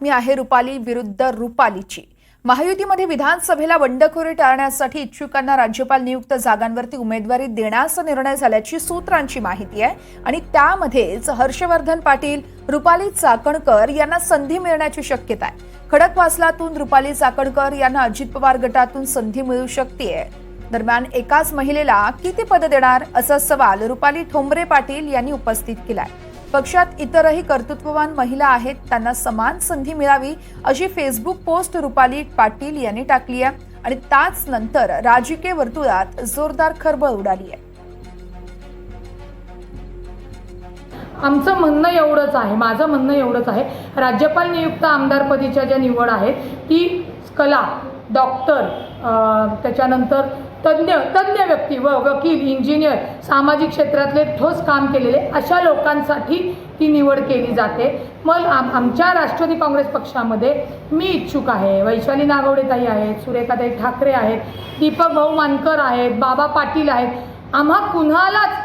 मी आहे रुपाली विरुद्ध रुपालीची. महायुतीमध्ये विधानसभेला बंडखोरी टाळण्यासाठी इच्छुकांना राज्यपाल नियुक्त जागांवरती उमेदवारी देण्याचा निर्णय झाल्याची सूत्रांची माहिती आहे. आणि त्यामध्येच हर्षवर्धन पाटील रुपाली चाकणकर यांना संधी मिळण्याची शक्यता आहे. खडकवासलातून रुपाली चाकणकर यांना अजित पवार गटातून संधी मिळू शकते दरम्यान एकाच महिलेला किती पद देणार असा सवाल रुपाली ठोंबरे पाटील यांनी उपस्थित केलाय. पक्षात इतरही कर्तृत्ववान महिला आहेत त्यांना समान संधी मिळावी अशी फेसबुक पोस्ट रुपाली पाटील यांनी टाकली आहे. आणि त्याच नंतर राजकीय वर्तुळात जोरदार खळबळ उडाली आहे. आमचं म्हणणं एवढंच आहे माझं म्हणणं एवढंच आहे. राज्यपाल नियुक्त आमदारपदीच्या ज्या निवड आहेत ती कला डॉक्टर त्याच्यानंतर तज्ज्ञ तज्ज्ञ व्यक्ती व वकील इंजिनियर सामाजिक क्षेत्रातले ठोस काम केलेले अशा लोकांसाठी ती निवड केली जाते. मग आम आमच्या राष्ट्रवादी काँग्रेस पक्षामध्ये मी इच्छुक आहे. वैशाली नागवडेताई आहेत सुरेखाताई ठाकरे आहेत दीपक भाऊ मानकर आहेत बाबा पाटील आहेत. आम्हा कुणालाच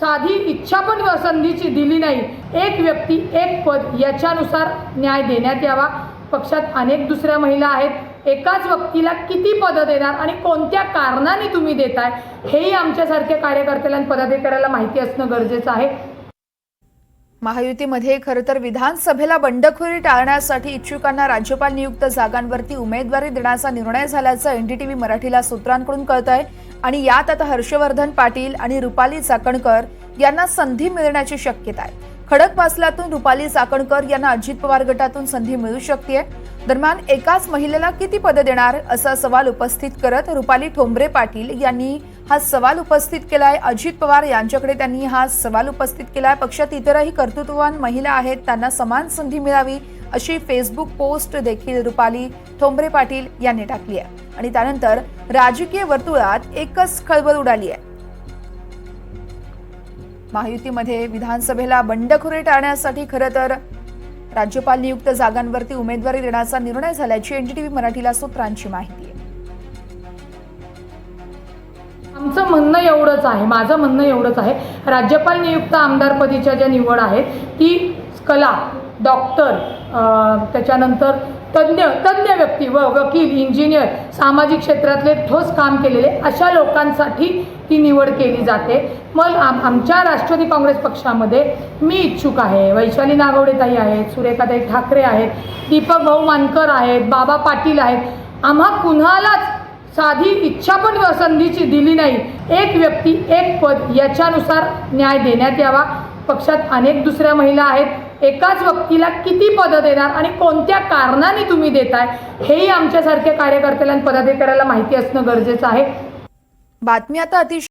साधी इच्छा पण संधीची दिली नाही. एक व्यक्ती एक पद याच्यानुसार न्याय देण्यात यावा. पक्षात अनेक दुसऱ्या महिला आहेत. एकाच व्यक्तीला किती पदं देणार आणि कोणत्या कारणाने तुम्ही देताय हेही आमच्यासारख्या कार्यकर्त्याला आणि पदाधिकाऱ्याला माहिती असणं गरजेचं आहे. महायुतीमध्ये खरं तर विधानसभेला बंडखोरी टाळण्यासाठी इच्छुकांना राज्यपाल नियुक्त जागांवरती उमेदवारी देण्याचा निर्णय झाल्याचं एनडीटीव्ही मराठीला सूत्रांकडून कळत आहे आणि यात आता हर्षवर्धन पाटील आणि रुपाली चाकणकर यांना संधी मिळण्याची शक्यता आहे. खडकवासलातून रुपाली चाकणकर यांना अजित पवार गटातून संधी मिळू शकते दरम्यान एकाच महिलेला किती पदं देणार असा सवाल उपस्थित करत रुपाली ठोंबरे पाटील यांनी हा सवाल उपस्थित केलाय. अजित पवार यांच्याकडे त्यांनी हा सवाल उपस्थित केलाय. पक्षात इतरही कर्तृत्ववान महिला आहेत. त्यांना समान संधी मिळावी अशी फेसबुक पोस्ट देखील रुपाली ठोंबरे पाटील यांनी टाकली आहे. आणि त्यानंतर राजकीय वर्तुळात एकच खळबळ उडाली आहे. महायुतीमध्ये विधानसभेला बंडखोरी टाळण्यासाठी खरं तर राज्यपाल नियुक्त जागांवरती उमेदवारी देण्याचा निर्णय झाल्याची एनडीटीव्ही मराठीला सूत्रांची माहिती आहे. आमचं म्हणणं एवढंच आहे माझं म्हणणं एवढंच आहे. राज्यपाल नियुक्त आमदारपदीच्या ज्या निवड आहेत ती कला डॉक्टर अं, त्याच्यानंतर तज्ज्ञ तज्ज्ञ व्यक्ती व वकील इंजिनियर सामाजिक क्षेत्रातले ठोस काम केलेले अशा लोकांसाठी ती निवड केली जाते. मग आम आमच्या राष्ट्रवादी काँग्रेस पक्षामध्ये मी इच्छुक आहे. वैशाली नागवडेताई आहेत सुरेखाताई ठाकरे आहेत दीपक भाऊ मानकर आहेत बाबा पाटील आहेत. आम्हा कुणालाच साधी इच्छा पण संधीची दिली नाही. एक व्यक्ती एक पद याच्यानुसार न्याय देण्यात यावा. पक्षात अनेक दुसऱ्या महिला आहेत. एकाच व्यक्तीला किती पदं देणार आणि कोणत्या कारणाने तुम्ही देताय हेही आमच्यासारख्या कार्यकर्त्याला आणि पदाधिकाऱ्याला माहिती असणं गरजेचं आहे. बातमी आता अतिशय